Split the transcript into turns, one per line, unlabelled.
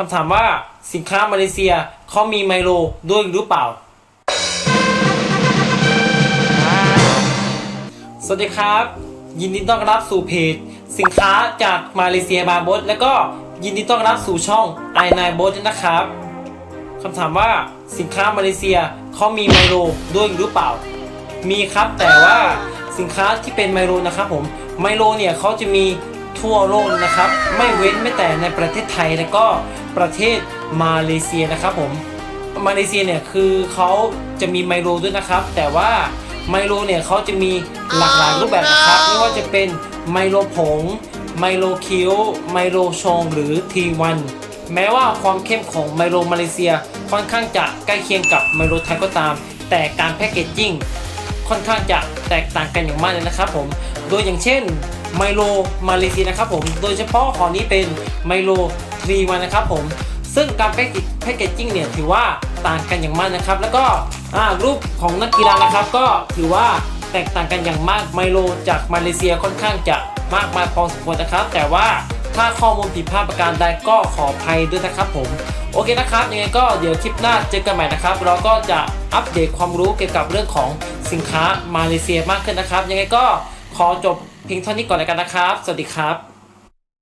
คำถามว่าสินค้ามาเลเซียเขามีไมโลด้วยหรือเปล่า สวัสดีครับ ยินดีต้อนรับสู่เพจ สินค้าจากมาเลเซียบาบดแล้วก็ยินดีต้อนรับสู่ช่อง i 9 b o t นะครับคำถามว่าสินค้ามาเลเซียเขามีไมโลด้วยหรือเปล่า มีครับแต่ว่าสินค้าที่เป็นไมโลนะครับผมไมโลเนี่ยเขาจะมี ทั่วโลกนะครับ ไม่เว้นไม่แต่ในประเทศไทยและก็ประเทศมาเลเซียนะครับผมมาเลเซียเนี่ยคือเขาจะมีไมโลด้วยนะครับ แต่ว่าไมโลเนี่ยเขาจะมีหลากหลายรูปแบบนะครับไม่ว่าจะเป็นไมโลผง ไมโลคิ้ว ไมโลชงหรือทีวันแม้ว่าความเข้มของไมโลมาเลเซียค่อนข้างจะใกล้เคียงกับไมโลไทยก็ตาม แต่การแพคเกจจิ้งค่อนข้างจะแตกต่างกันอย่างมากเลยนะครับผม โดยอย่างเช่น ไมโลมาเลเซียนะครับผม โดยเฉพาะของนี้เป็นไมโลทรีวันนะครับผม ซึ่งการแพ็กเกจจิ้งเนี่ยถือว่าต่างกันอย่างมากนะครับ แล้วก็รูปของนักกีฬานะครับ ก็ถือว่าแตกต่างกันอย่างมากไมโลจากมาเลเซียค่อนข้างจะมากมายพอสมควรนะครับ แต่ว่าถ้าข้อมูลผิดพลาดประการใดก็ขออภัยด้วยนะครับผมโอเคนะครับยังไงก็เดี๋ยวคลิปหน้าเจอกันใหม่นะครับ เราก็จะอัปเดตความรู้เกี่ยวกับเรื่องของสินค้ามาเลเซียมากขึ้นนะครับ ยังไงก็ขอจบ เพียงเท่านี้ก่อนแล้วกันนะครับ สวัสดีครับ